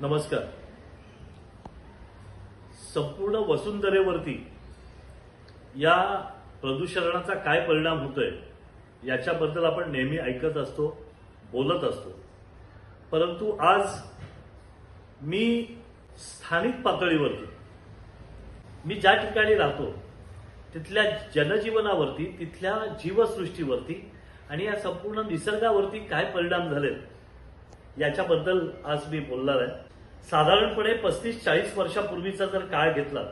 नमस्कार. संपूर्ण वसुंधरेवरती या प्रदूषणाचा काय परिणाम होतोय याच्याबद्दल आपण नेहमी ऐकत असतो बोलत असतो. परंतु आज मी स्थानिक पातळीवरती मी ज्या ठिकाणी राहतो तिथल्या जनजीवनावरती तिथल्या जीवसृष्टीवरती आणि या संपूर्ण निसर्गावरती काय परिणाम झालेत याच्याबद्दल आज मी बोलणार आहे. साधारणपणे पस्तीस चाळीस वर्षापूर्वीचा जर काळ घेतला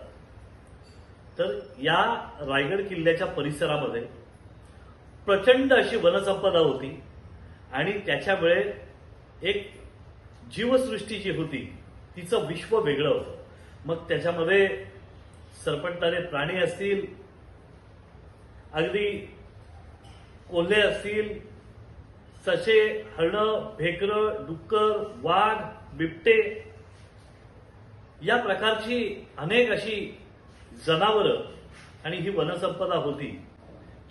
तर या रायगड किल्ल्याच्या परिसरामध्ये प्रचंड अशी वनसंपदा होती आणि त्याच्यामुळे एक जीवसृष्टी जी होती तिचं विश्व वेगळं होतं. मग त्याच्यामध्ये सरपंटाने प्राणी असतील अगदी कोल्हे असतील सशे हरणं भेकरं डुक्कर वाघ बिबटे या प्रकारची अनेक अशी जनावरं आणि ही वनसंपदा होती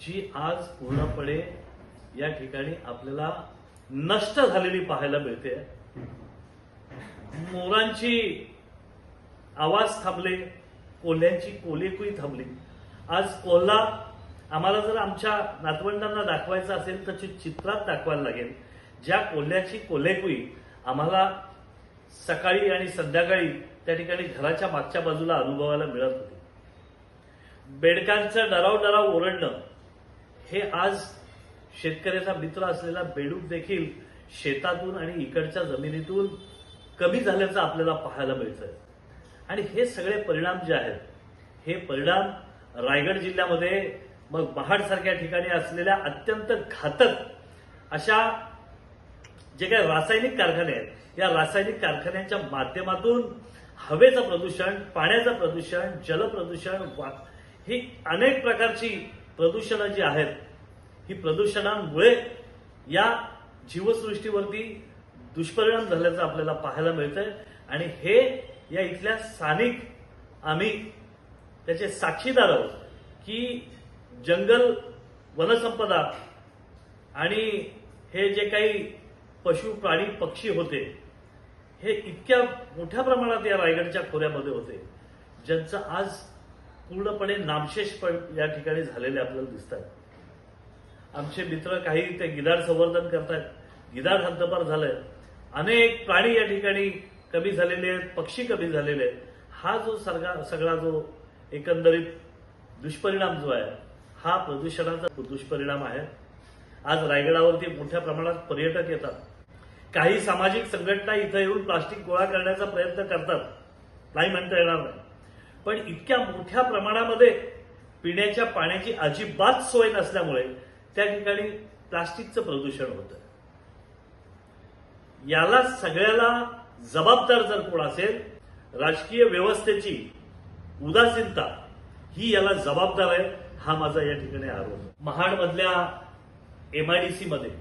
जी आज पूर्णपणे या ठिकाणी आपल्याला नष्ट झालेली पाहायला मिळते. मोरांची आवाज थांबले कोल्ह्यांची कोलेकुई थांबली. आज कोल्हा आम्हाला जर आमच्या नातवंडांना दाखवायचं असेल तर ते चित्रात दाखवायला लागेल. ज्या कोल्ह्याची कोलेकुई आम्हाला सकाळी आणि संध्याकाळी त्या ठिकाणी घराच्या मागच्या बाजूला अनुभवायला मिळत होती. बेडकांचं डराव डराव ओरडणं हे आज शेतकऱ्याचा मित्र असलेला बेडूक देखील शेतातून आणि इकडच्या जमिनीतून कमी झाल्याचं आपल्याला पाहायला मिळतंय. आणि हे सगळे परिणाम जे आहेत हे परिणाम रायगड जिल्ह्यामध्ये मग महाडसारख्या ठिकाणी असलेल्या अत्यंत घातक अशा जे काही रासायनिक कारखाने आहेत या रासायनिक कारखान्यांच्या माध्यमातून हवेचं प्रदूषण पाण्याचं प्रदूषण जलप्रदूषण वा- ही अनेक प्रकारची प्रदूषणं जी आहेत ही प्रदूषणांमुळे या जीवसृष्टीवरती दुष्परिणाम झाल्याचं आपल्याला पाहायला मिळतंय. आणि हे या इथल्या स्थानिक आम्ही त्याचे साक्षीदार आहोत की जंगल वनसंपदा आणि हे जे काही पशु प्राणी पक्षी होते हे इतक्या मोठ्या प्रमाणात या रायगडच्या खोऱ्यामध्ये होते ज्यांचं आज पूर्णपणे नामशेष या ठिकाणी झालेले आपल्याला दिसत आहेत आमचे मित्र काही ते गिधाड संवर्धन करतात गिधाड हद्दपार झालंय. अनेक प्राणी या ठिकाणी कमी झालेले आहेत पक्षी कमी झालेले आहेत. हा जो सगळा सगळा जो एकंदरीत दुष्परिणाम जो आहे हा प्रदूषणाचा दुष्परिणाम आहे. आज रायगडावरती मोठ्या प्रमाणात पर्यटक येतात. काही सामाजिक संघटना इथं येऊन प्लास्टिक गोळा करण्याचा प्रयत्न करतात. नाही म्हणता येणार नाही. पण इतक्या मोठ्या प्रमाणामध्ये पिण्याच्या पाण्याची अजिबात सोय नसल्यामुळे त्या ठिकाणी प्लास्टिकचं प्रदूषण होतं. याला सगळ्याला जबाबदार जर कोण असेल राजकीय व्यवस्थेची उदासीनता ही याला जबाबदार आहे हा माझा या ठिकाणी आरोप. महाडमधल्या एमआयडीसी मध्ये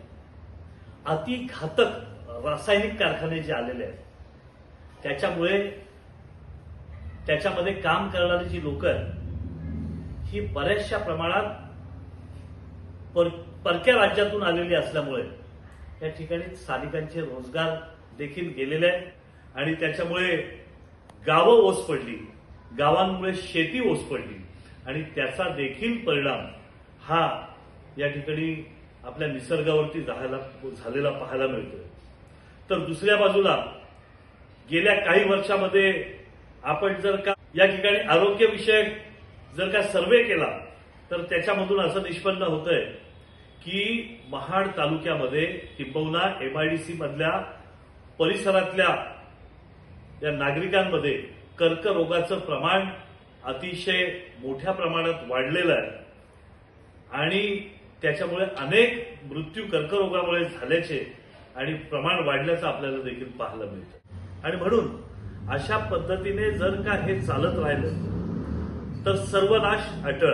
अति घातक रासायनिक कारखाने जे आलेले आहेत त्याच्यामुळे त्याच्यामध्ये काम करणारी जी लोक ही बऱ्याचशा प्रमाणात पर, परक्या राज्यातून आलेली असल्यामुळे या ठिकाणी स्थानिकांचे रोजगार देखील गेलेले आहेत आणि त्याच्यामुळे गावं ओस पडली गावांमुळे शेती ओस पडली आणि त्याचा देखील परिणाम हा या ठिकाणी आपल्या निसर्गावरती झालेला पाहायला मिळतोय. तर दुसऱ्या बाजूला गेल्या काही वर्षामध्ये आपण जर का या ठिकाणी आरोग्यविषयक जर का सर्वे केला तर त्याच्यामधून असं निष्पन्न होतंय की महाड तालुक्यामध्ये किंबहुना एमआयडीसी मधल्या परिसरातल्या या नागरिकांमध्ये कर्करोगाचं प्रमाण अतिशय मोठ्या प्रमाणात वाढलेलं आहे. आणि त्याच्यामुळे अनेक मृत्यू कर्करोगामुळे झाल्याचे आणि प्रमाण वाढल्याचं आपल्याला देखील पाहायला मिळतं. आणि म्हणून अशा पद्धतीने जर का हे चालत राहिलं तर सर्वनाश अटळ